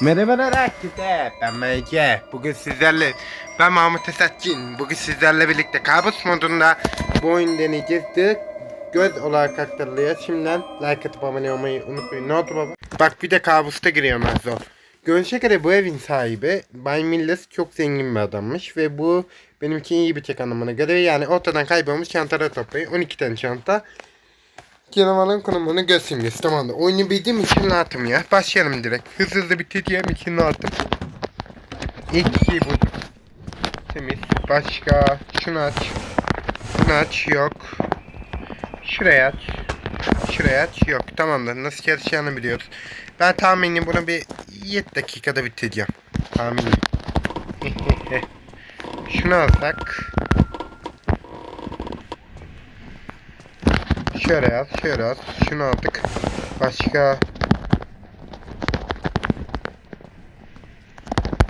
Merhabalar herkese. Ben MG. Bugün sizlerle ben Mahmut Esatçın. Bugün sizlerle birlikte kabus modunda bu oyun deneyeceğiz. Direkt göz olarak aktarılıyor. Şimdiden like atıp abone olmayı unutmayın. Ne oldu baba? Bak bir de kabusta giriyorum ben zor. Görünüşe göre bu evin sahibi Bay Milles çok zengin bir adammış ve bu benim için iyi bir tek anlamına göre yani ortadan kaybolmuş çantaları toplayın. 12 tane çanta. Canavarın konumunu göz simgesi tamamdır. Oyunu bildiğim için rahatım ya. Başlayalım direkt. Hızlı hızlı bitireceğim için rahatım. İlk iki bu. Temiz. Başka. Şunu aç. Şunu aç. Yok. Şuraya aç. Şuraya aç. Yok. Tamamdır. Nasıl çalışacağını biliyoruz. Ben tahminim bunu bir 7 dakikada bitireceğim. Tahminim. Şunu alsak. Şöyle yaz, şöyle yaz. Şunu aldık. Başka...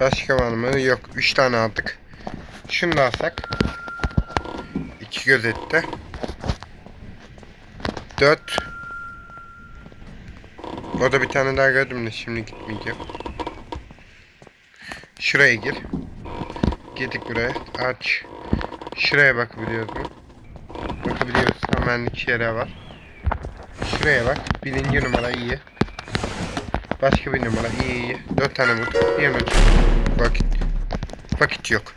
Başka var mı? Yok. 3 tane aldık. Şunu da alsak. 2 göz etti. 4 Orada bir tane daha gördüm de şimdi gitmeyeceğim. Şuraya gir. Girdik buraya. Aç. Şuraya bakabiliyoruz mu? Bakabiliyoruz. Hemenlik yere var. Şuraya bak. Birinci numara iyi. Başka bir numara iyi iyi. Dört tane vur. Yemek. Vakit. Vakit yok.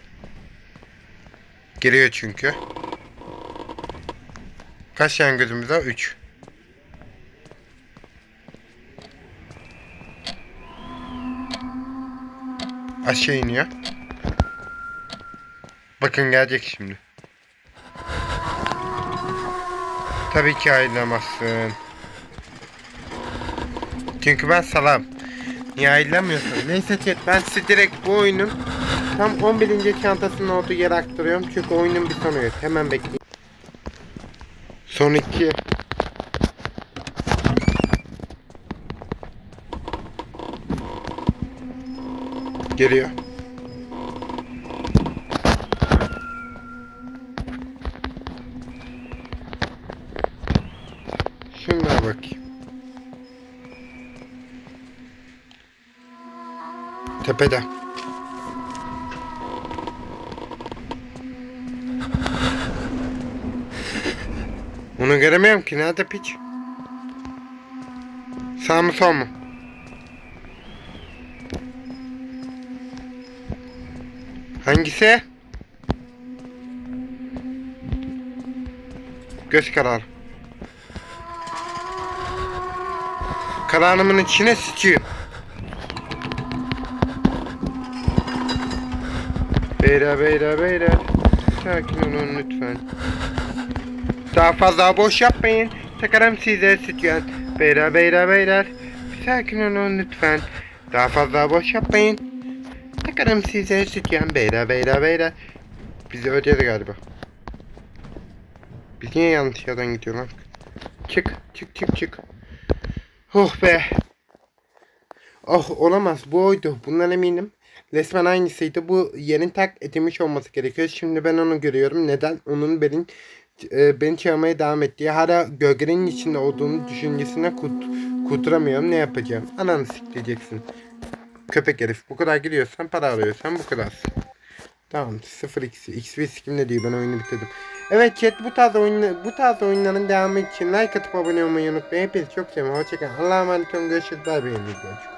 Geliyor çünkü. Kaç tane gözümüz var? Üç. Aşağı iniyor. Bakın gelecek şimdi. Tabii ki ayrılamazsın. Çünkü ben salam. Niye ayrılamıyorsun? Neyse chat ben size direkt bu oyunun tam 11. çantasının olduğu yere aktarıyorum. Çünkü oyunun bir sonu yok. Hemen bekleyin. Son iki. Geliyor. Bakayım. Tepede. Onu göremiyorum ki. Nerede piç? Sağ mı sol mu? Hangisi? Göz kararı. Kararımın içine sıçıyor. Beyler beyler beyler. Sakin olun lütfen. Daha fazla boş yapmayın. Takarım size sütyen. Beyler beyler beyler. Sakin olun lütfen. Daha fazla boş yapmayın. Takarım size sütyen. Beyler beyler beyler. Bizi ödedi galiba. Biz niye yanlış yerden gidiyor lan? Çık çık çık çık. Oh be. Oh olamaz bu oydu. Bundan eminim. Resmen aynısıydı. Bu yerin tak edilmiş olması gerekiyor. Şimdi ben onu görüyorum. Neden? Onun benim e, beni çağırmaya devam ettiği hala gölgenin içinde olduğunu düşüncesine kut, kurturamıyorum. Ne yapacağım? Ananı sikleyeceksin. Köpek herif. Bu kadar gidiyorsan para arıyorsan bu kadar. Tamam 0 x ve skim ne diyor ben oyunu bitirdim. Evet chat bu tarz oyun bu tarz oyunların devamı için like atıp abone olmayı unutmayın. Hepinizi çok seviyorum. Hoşçakalın. Allah'a emanet olun. Görüşürüz. Bay bay.